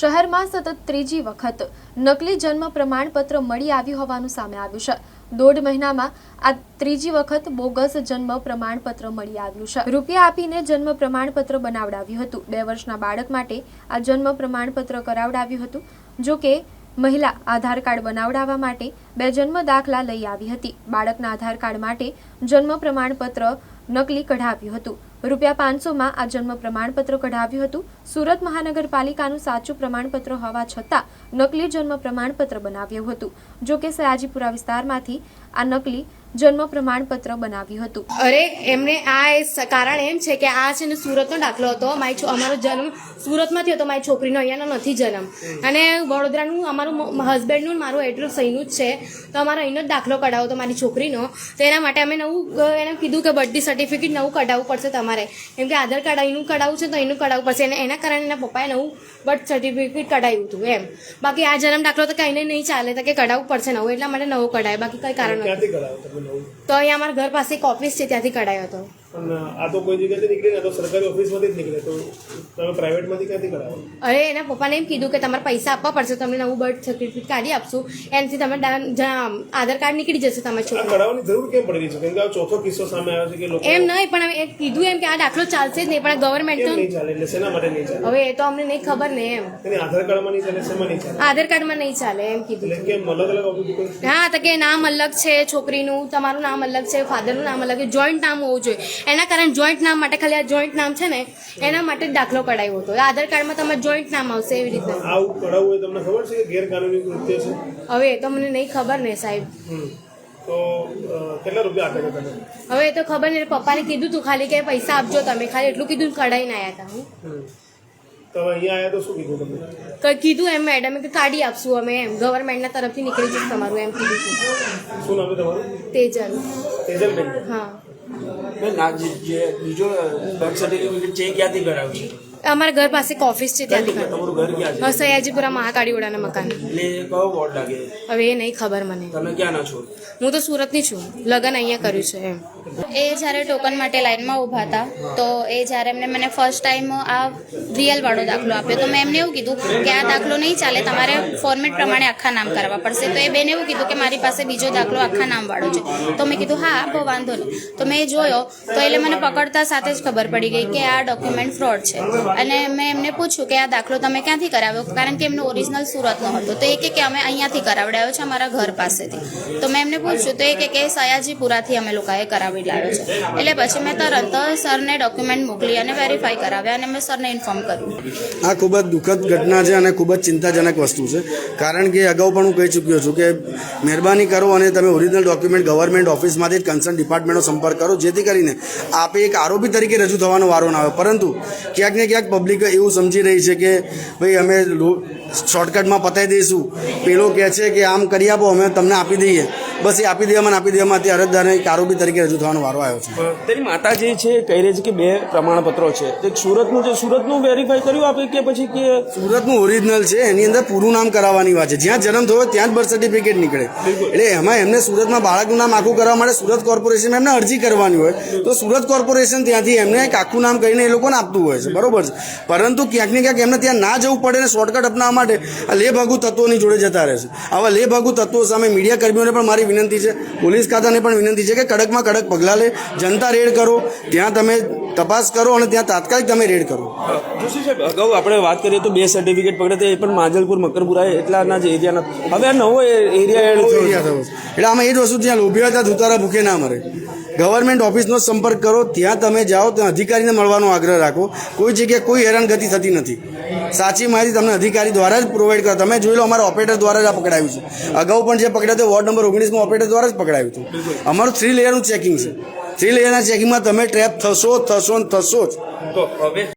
શહેરમાં સતત ત્રીજી વખત નકલી જન્મ પ્રમાણપત્ર મળી આવ્યું હોવાનું સામે આવ્યું છે. દોઢ મહિનામાં આ ત્રીજી વખત બોગસ જન્મ પ્રમાણપત્ર મળી આવ્યું છે. રૂપિયા આપીને જન્મ પ્રમાણપત્ર બનાવડાવ્યું હતું. બે વર્ષના બાળક માટે આ જન્મ પ્રમાણપત્ર કરાવડાવ્યું હતું, જો કે મહિલા આધાર કાર્ડ બનાવડાવવા માટે બે જન્મ દાખલા લઈ આવી હતી. બાળકના આધાર કાર્ડ માટે જન્મ પ્રમાણપત્ર નકલી કઢાવ્યું હતું. રૂપિયા પાંચસોમાં આ જન્મ પ્રમાણપત્ર કઢાવ્યું હતું. સુરત મહાનગરપાલિકાનું સાચું પ્રમાણપત્ર હોવા છતાં નકલી જન્મ પ્રમાણપત્ર બનાવ્યું હતું. જો કે સયાજીપુરા વિસ્તારમાંથી આ નકલી જન્મ પ્રમાણપત્ર બનાવ્યું હતું. અરે એમને આ એ કારણ એમ છે કે આ છે ને સુરતનો દાખલો હતો. મારી અમારો જન્મ સુરતમાંથી હતો મારી છોકરીનો અહીંયાનો નથી જન્મ. અને વડોદરાનું અમારું હસબન્ડનું ને મારું એડ્રેસ અહીંનું જ છે. તો અમારો અહીંનો જ દાખલો કઢાવો તો મારી છોકરીનો. તો એના માટે અમે નવું એને કીધું કે બર્થ સર્ટિફિકેટ નવું કઢાવવું પડશે તમારે. કેમ કે આધાર કાર્ડ અહીંનું કઢાવવું છે તો અહીંનું કઢાવવું પડશે. અને એના કારણે એના પપ્પાએ નવું બર્થ સર્ટિફિકેટ કઢાવ્યું હતું એમ. બાકી આ જન્મ દાખલો તો કંઈને નહીં ચાલે તો કે કઢાવવું પડશે નવું. એટલા માટે નવું કઢાય. બાકી કંઈ કારણ નથી. તો અહીંયા અમારા ઘર પાસે એક ઓફિસ છે ત્યાંથી કઢાયો હતો. પણ આ તો કોઈ જગ્યાથી નીકળે ને તો સરકારી ઓફિસમાંથી જ નીકળે તો તમે પ્રાઇવેટમાંથી ક્યાંથી કરાવો? અરે એના પપ્પાને એમ કીધું કે તમારે પૈસા આપવા પડશે તમને નવું બર્થ સર્ટિફિકેટ કાઢી આપશું એનાથી તમે આધાર કાર્ડ નીકળી જશે તમે છોકરા કરાવવાની જરૂર કેમ પડી રહી છે? કેમ કે આ ચોથો કિસ્સો સામે આવ્યો છે કે લોકો એમ નહીં પણ એ કીધું એમ કે આ દાખલો ચાલશે જ નહીં પણ ગવર્મેન્ટ તો નહીં ચાલે? એટલે શેના માટે નહીં ચાલે? હવે એ તો અમને નહીં ખબર ને એમ. આધાર કાર્ડમાં નહીં ચાલે શેમાં નહીં ચાલે? આધાર કાર્ડમાં નહીં ચાલે એમ કીધું. એટલે કેમ અલગ અલગ હા તો કે નામ અલગ છે છોકરીનું તમારું નામ અલગ છે ફાધરનું નામ અલગ છે જોઈન્ટ નામ હોવું જોઈએ. એના કારણે જોઈન્ટ નામ માટે ખાલી આ જોઈન્ટ નામ છે ને એના માટે જ દાખલો કઢાવ્યો હતો. આધાર કાર્ડમાં તમારે જોઈન્ટ નામ આવશે એવી રીતના આવું કઢાવવું તમને ખબર છે કે ગેરકાનૂની કૃત્ય છે? હવે એ તો મને નહીં ખબર ને સાહેબ. તો કેટલા રૂપિયા આપે તમે? હવે તો ખબર નહીં પપ્પાને કીધું તું ખાલી કે પૈસા આપજો તમે. ખાલી એટલું કીધું ને કઢાઈને આવ્યા હતા હું. હમ. અહીંયા આવ્યા તો શું કીધું તમે ક- કીધું એમ મેડમે કે કાઢી આપશું અમે એમ. ગવર્મેન્ટના તરફથી નીકળી જશે તમારું એમ કીધું શું નામ તમારું? તેજલ. તેજલબેન. હા. બેન જે બીજો બર્થ સર્ટિફિકેટ ચેક ક્યાંથી કરાવ્યું અમારા ઘર પાસે એક ઓફિસ છે ત્યાંથી કાઢી. તમારું ઘર ક્યાં છે? હા, સયાજીપુરા મહાકાળીવાડાના મકાન. એટલે કયો વોર્ડ લાગે? હવે એ નહીં ખબર મને. તમે ક્યાંના છો? હું તો સુરતની છું. લગ્ન અહીંયા કર્યું છે એમ. એ જ્યારે ટોકન માટે લાઈનમાં ઊભા હતા તો એ જ્યારે એમને મને ફર્સ્ટ ટાઈમ આ રિયલ વાળો દાખલો આપ્યો. તો મેં એમને એવું કીધું કે આ દાખલો નહીં ચાલે તમારે ફોર્મેટ પ્રમાણે આખા નામ કરવા પડશે. તો એ બેને એવું કીધું કે મારી પાસે બીજો દાખલો આખા નામ વાળો છે. તો મેં કીધું હા બહુ વાંધો નહીં. તો મેં જોયો તો એટલે મને પકડતા સાથે જ ખબર પડી ગઈ કે આ ડોક્યુમેન્ટ ફ્રોડ છે. અને મેં એમને પૂછ્યું કે આ દાખલો તમે ક્યાંથી કરાવ્યો? કારણ કે એમનો ઓરિજિનલ સુરતનો હતો. તો એ કે અમે અહીંયાથી કરાવડાવ્યો છે અમારા ઘર પાસેથી. તો મેં એમને પૂછ્યું તો એ કે સયાજીપુરાથી અમે લોકોએ કરાવી લાવ્યો છે. એટલે પછી મેં તરત સરને ડોક્યુમેન્ટ મોકલી અને વેરીફાઈ કરાવ્યા અને મેં સરને ઇન્ફોર્મ કર્યું. આ ખૂબ જ દુઃખદ ઘટના છે અને ખૂબ જ ચિંતાજનક વસ્તુ છે. કારણ કે અગાઉ પણ હું કહી ચૂક્યો છું કે મહેરબાની કરો અને તમે ઓરિજિનલ ડોક્યુમેન્ટ ગવર્મેન્ટ ઓફિસમાંથી જ કન્સર્ન ડિપાર્ટમેન્ટનો સંપર્ક કરો. જેથી કરીને આપે એક આરોપી તરીકે રજૂ થવાનો વારો ના આવે પરંતુ ક્યાંક ને ક્યાંક પબ્લિક એવું સમજી રહી છે કે, ભાઈ, અમે શોર્ટકટમાં પતાવી દઈશું. પેલો કહે છે કે, આમ કરી આપો, અમે તમને આપી દઈએ. બસ એ આપી દેવામાં આપી દેવામાં તે અરજદારને એક આરોપી તરીકે રજૂ થવાનો વારો આવ્યો છે. તેની માતા જે છે કહી રહી છે કે બે પ્રમાણપત્રો છે. એક સુરતનું છે સુરતનું વેરીફાઈ કર્યું આપે કે પછી કે સુરતનું ઓરિજિનલ છે એની અંદર પૂરું નામ કરાવવાની વાત છે. જ્યાં જન્મ થયો ત્યાં જ બર્થ સર્ટિફિકેટ નીકળે. એટલે એમાં એમને સુરતમાં બાળકનું નામ આખું કરવા માટે સુરત કોર્પોરેશન એમને અરજી કરવાની હોય. તો સુરત કોર્પોરેશન ત્યાંથી એમને એક આખું નામ કહીને એ લોકોને આપતું હોય છે. બરોબર છે? પરંતુ ક્યાંક ને ક્યાંક એમને ત્યાં ના જવું પડે ને શોર્ટકટ અપનાવવા માટે આ લેભાગુ તત્વોની જોડે જતા રહે છે. આવા લેભાગુ તત્વો સામે મીડિયા કર્મીઓને પણ મારી વિનંતી છે પોલીસ ખાતાને પણ વિનંતી છે કે કડકમાં કડક પગલાં લે જનતા રેડ કરો ત્યાં તમે તપાસ કરો અને ત્યાં તાત્કાલિક તમે રેડ કરો. જોશી સાહેબ અગાઉ આપણે વાત કરીએ તો બે સર્ટિફિકેટ પકડે તો એ પણ માજલપુર મકરપુરા એટલાના જ એરિયાના. હવે આ નવો એરિયા એડ થયો એટલે આમાં એ જ વસ્તુ જ્યાં લોભિયા હતા ધુતારા ભૂખે ના મરે. ગવર્મેન્ટ ઓફિસનો સંપર્ક કરો ત્યાં તમે જાઓ ત્યાં અધિકારીને મળવાનો આગ્રહ રાખો. કોઈ જગ્યાએ કોઈ હેરાનગતિ થતી નથી. સાચી માહિતી તમને અધિકારી દ્વારા જ પ્રોવાઈડ કરો તમે જોઈ લો અમારા ઓપરેટર દ્વારા જ આ પકડાયું છે. અગાઉ પણ જે પકડાયું તે વોર્ડ નંબર ઓગણીસમાં ઓપરેટર દ્વારા જ પકડાયું હતું. અમારું થ્રી લેયરનું ચેકિંગ છે. થ્રી લેયરના ચેકિંગમાં તમે ટ્રેપ થશો થશો ને થશો જ.